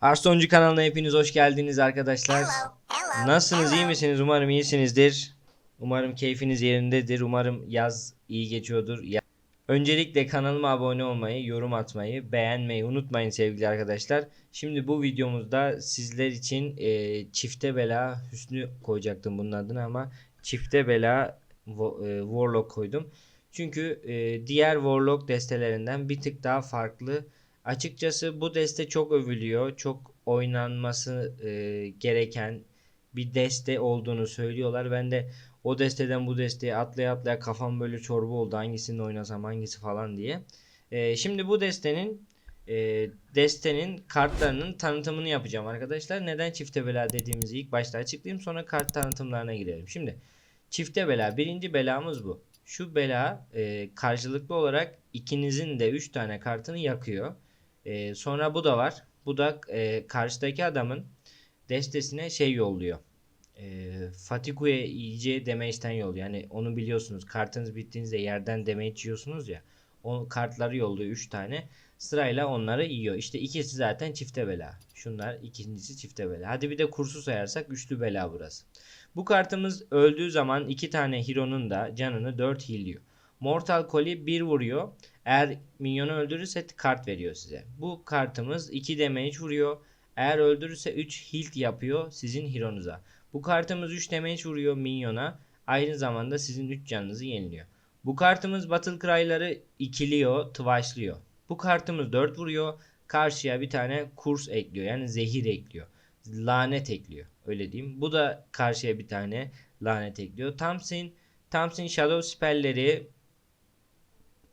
Arsoncu kanalına hepiniz hoş geldiniz arkadaşlar. Hello, hello, Nasılsınız, iyi hello. misiniz? Umarım iyisinizdir. Umarım keyfiniz yerindedir. Umarım yaz iyi geçiyordur. Ya- Öncelikle kanalıma abone olmayı, yorum atmayı, beğenmeyi unutmayın sevgili arkadaşlar. Şimdi bu videomuzda sizler için e, çifte bela Hüsnü koyacaktım bunun adını ama çifte bela e, Warlock koydum. Çünkü e, diğer Warlock destelerinden bir tık daha farklı. Açıkçası bu deste çok övülüyor. Çok oynanması e, gereken bir deste olduğunu söylüyorlar. Ben de o desteden bu desteye atlaya atlaya kafam böyle çorba oldu. Hangisini oynasam hangisi falan diye. E, şimdi bu destenin e, destenin kartlarının tanıtımını yapacağım arkadaşlar. Neden çifte bela dediğimizi ilk başta açıklayayım. Sonra kart tanıtımlarına girelim. Şimdi çifte bela. Birinci belamız bu. Şu bela e, karşılıklı olarak ikinizin de 3 tane kartını yakıyor. E, sonra bu da var. Bu da e, karşıdaki adamın destesine şey yolluyor. E, Fatigue'ye iyice damage'den yolluyor. Yani onu biliyorsunuz. Kartınız bittiğinizde yerden damage yiyorsunuz ya. O kartları yolluyor 3 tane. Sırayla onları yiyor. İşte ikisi zaten çifte bela. Şunlar ikincisi çifte bela. Hadi bir de kursu sayarsak üçlü bela burası. Bu kartımız öldüğü zaman iki tane hero'nun da canını 4 heal'liyor. Mortal Coil 1 vuruyor. Eğer minyonu öldürürse kart veriyor size. Bu kartımız 2 damage vuruyor. Eğer öldürürse 3 heal yapıyor sizin hero'nuza. Bu kartımız 3 damage vuruyor minyona. Aynı zamanda sizin 3 canınızı yeniliyor. Bu kartımız Battle Cry'ları ikiliyor, twice'lıyor. Bu kartımız 4 vuruyor. Karşıya bir tane kurs ekliyor. Yani zehir ekliyor. Lanet ekliyor. Öyle diyeyim. Bu da karşıya bir tane lanet ekliyor. Thompson, Thompson Shadow spellleri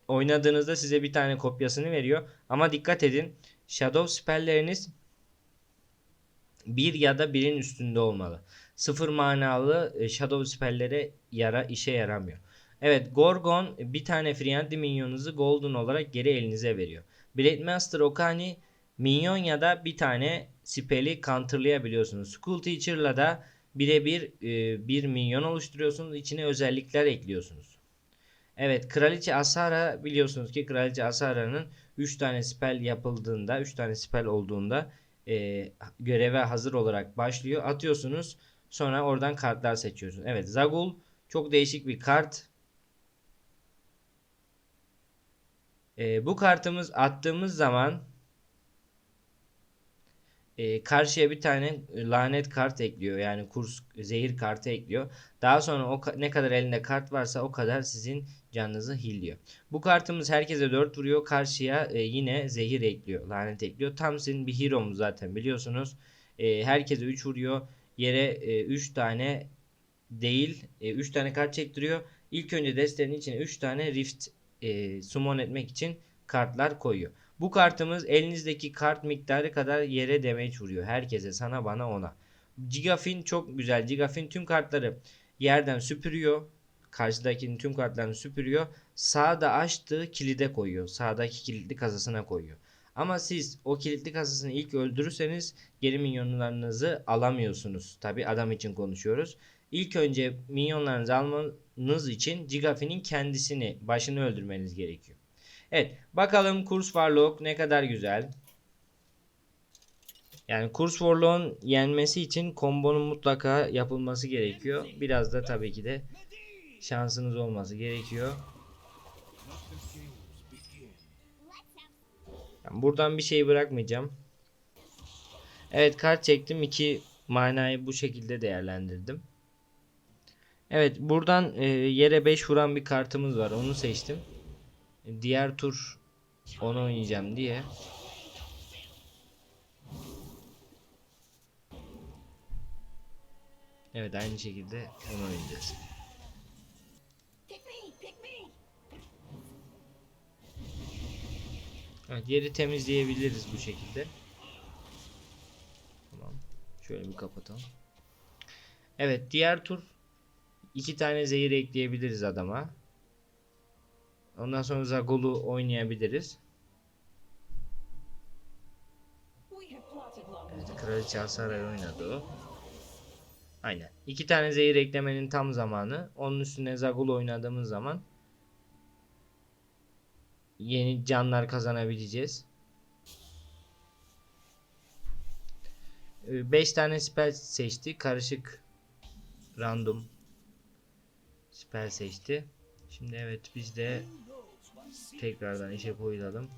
oynadığınızda size bir tane kopyasını veriyor. Ama dikkat edin. Shadow spellleriniz bir ya da birin üstünde olmalı. Sıfır manalı e, Shadow spellere yara işe yaramıyor. Evet Gorgon bir tane Friendly minyonunuzu Golden olarak geri elinize veriyor. Blade Master Okani minyon ya da bir tane spell'i counterlayabiliyorsunuz. School Teacher'la da birebir e, bir minyon oluşturuyorsunuz. İçine özellikler ekliyorsunuz. Evet Kraliçe Asara biliyorsunuz ki Kraliçe Asara'nın 3 tane spell yapıldığında 3 tane spell olduğunda e, göreve hazır olarak başlıyor. Atıyorsunuz sonra oradan kartlar seçiyorsunuz. Evet Zagul çok değişik bir kart. E, bu kartımız attığımız zaman e, karşıya bir tane lanet kart ekliyor. Yani kurs zehir kartı ekliyor. Daha sonra o ne kadar elinde kart varsa o kadar sizin canınızı hilliyor. Bu kartımız herkese 4 vuruyor. Karşıya e, yine zehir ekliyor. Lanet ekliyor. Tam sizin bir hero'muz zaten biliyorsunuz. E, herkese 3 vuruyor. Yere 3 tane değil 3 tane kart çektiriyor. İlk önce destenin içine 3 tane rift e, summon etmek için kartlar koyuyor. Bu kartımız elinizdeki kart miktarı kadar yere damage vuruyor. Herkese sana bana ona. Gigafin çok güzel. Gigafin tüm kartları yerden süpürüyor. Karşıdakinin tüm kartlarını süpürüyor. Sağda açtığı kilide koyuyor. Sağdaki kilitli kasasına koyuyor. Ama siz o kilitli kasasını ilk öldürürseniz geri minyonlarınızı alamıyorsunuz. Tabi adam için konuşuyoruz. İlk önce minyonlarınızı almanız için Gigafin'in kendisini, başını öldürmeniz gerekiyor. Evet, bakalım kurs Warlock ne kadar güzel. Yani kurs Warlock'un yenmesi için kombonun mutlaka yapılması gerekiyor. Biraz da tabii ki de şansınız olması gerekiyor. Yani buradan bir şey bırakmayacağım. Evet kart çektim. iki manayı bu şekilde değerlendirdim. Evet buradan e, yere 5 vuran bir kartımız var. Onu seçtim. Diğer tur onu oynayacağım diye. Evet aynı şekilde onu oynayacağız. Evet yeri temizleyebiliriz bu şekilde. Tamam. Şöyle bir kapatalım. Evet diğer tur iki tane zehir ekleyebiliriz adama. Ondan sonra Zagol'u oynayabiliriz. Kraliçe Asara'yı oynadı o. Aynen. İki tane zehir eklemenin tam zamanı. Onun üstüne Zagul oynadığımız zaman yeni canlar kazanabileceğiz. 5 tane spell seçti. Karışık random spell seçti. Şimdi evet biz de tekrardan işe koyulalım.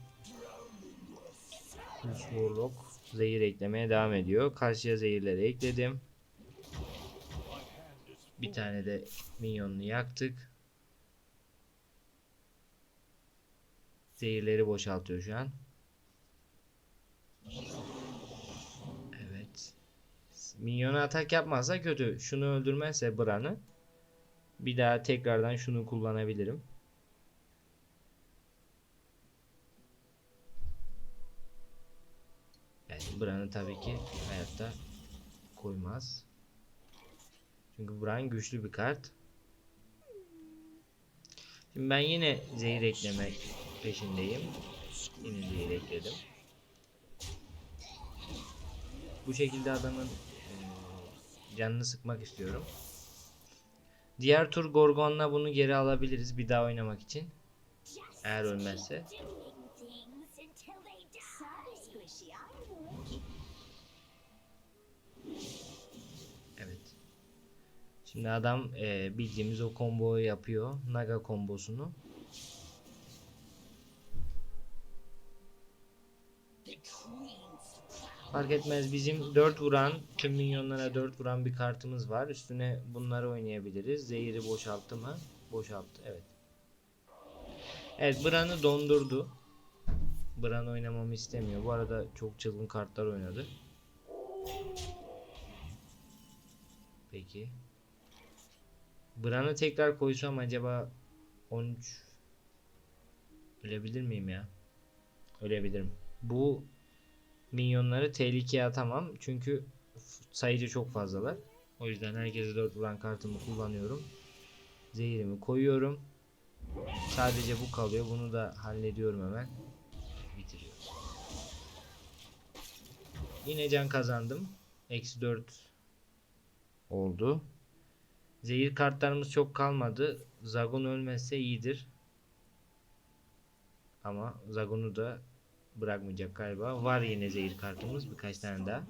Warlock zehir eklemeye devam ediyor. Karşıya zehirleri ekledim. Bir tane de minyonunu yaktık. Zehirleri boşaltıyor şu an. Evet. Minyona atak yapmazsa kötü. Şunu öldürmezse Bran'ı bir daha tekrardan şunu kullanabilirim. Yani Bran'ı tabii ki hayatta koymaz. Çünkü Bran güçlü bir kart. Şimdi ben yine zehir eklemek peşindeyim. Yine zehir ekledim. Bu şekilde adamın canını sıkmak istiyorum. Diğer tur Gorgon'la bunu geri alabiliriz bir daha oynamak için. Eğer ölmezse. Şimdi adam eee, bildiğimiz o komboyu yapıyor. Naga kombosunu. Fark etmez bizim 4 vuran tüm minyonlara 4 vuran bir kartımız var. Üstüne bunları oynayabiliriz. Zehiri boşalttı mı? Boşalttı. Evet. Evet Bran'ı dondurdu. Bran oynamamı istemiyor. Bu arada çok çılgın kartlar oynadı. Peki. Bran'ı tekrar koysam acaba 13 ölebilir miyim ya? Ölebilirim. Bu minyonları tehlikeye atamam. Çünkü sayıca çok fazlalar. O yüzden herkese 4 vuran kartımı kullanıyorum. Zehirimi koyuyorum. Sadece bu kalıyor. Bunu da hallediyorum hemen. Bitiriyorum. Yine can kazandım. Eksi 4 oldu. Zehir kartlarımız çok kalmadı. Zagon ölmezse iyidir. Ama Zagon'u da bırakmayacak galiba. Var yine zehir kartımız birkaç tane daha.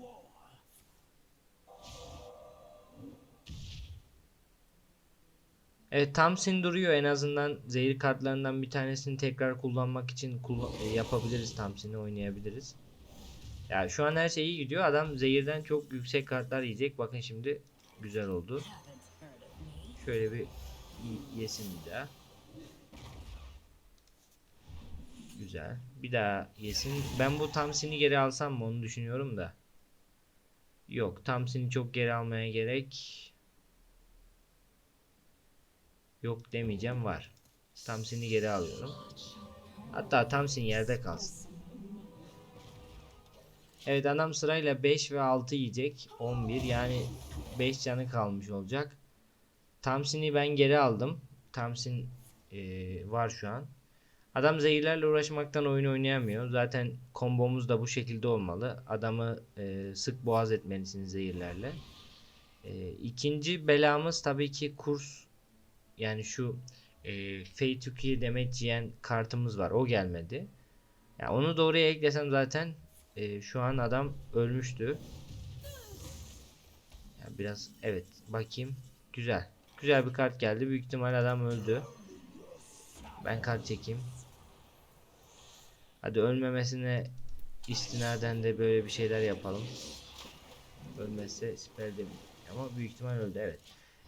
Evet Tamsin duruyor en azından zehir kartlarından bir tanesini tekrar kullanmak için kullan- e, yapabiliriz Tamsin'i oynayabiliriz. Ya şu an her şey iyi gidiyor. Adam zehirden çok yüksek kartlar yiyecek. Bakın şimdi güzel oldu. Şöyle bir yesin bir daha. Güzel. Bir daha yesin. Ben bu Tamsin'i geri alsam mı onu düşünüyorum da. Yok. Tamsin'i çok geri almaya gerek yok demeyeceğim var. Tamsin'i geri alıyorum. Hatta Tamsin yerde kalsın. Evet adam sırayla 5 ve 6 yiyecek. 11 yani 5 canı kalmış olacak. Tamsin'i ben geri aldım. Tamsin eee, var şu an. Adam zehirlerle uğraşmaktan oyun oynayamıyor. Zaten kombomuz da bu şekilde olmalı. Adamı e, sık boğaz etmelisiniz zehirlerle. E, ikinci belamız tabii ki kurs. Yani şu e, Fate 2 demet yiyen kartımız var. O gelmedi. Ya onu da oraya eklesem zaten e, şu an adam ölmüştü. Ya biraz evet bakayım. Güzel. Güzel bir kart geldi. Büyük ihtimal adam öldü. Ben kart çekeyim. Hadi ölmemesine istinaden de böyle bir şeyler yapalım. Ölmezse siper demeyeyim. Ama büyük ihtimal öldü evet.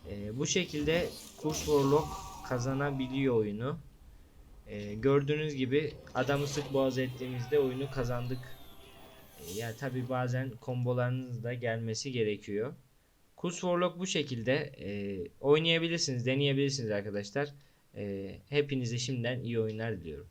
Ee, bu şekilde Kurs Warlock kazanabiliyor oyunu. Ee, gördüğünüz gibi adamı sık boğaz ettiğimizde oyunu kazandık. Ee, ya tabi bazen kombolarınız da gelmesi gerekiyor. Kurs Warlock bu şekilde e, oynayabilirsiniz, deneyebilirsiniz arkadaşlar. E, hepinize şimdiden iyi oyunlar diliyorum.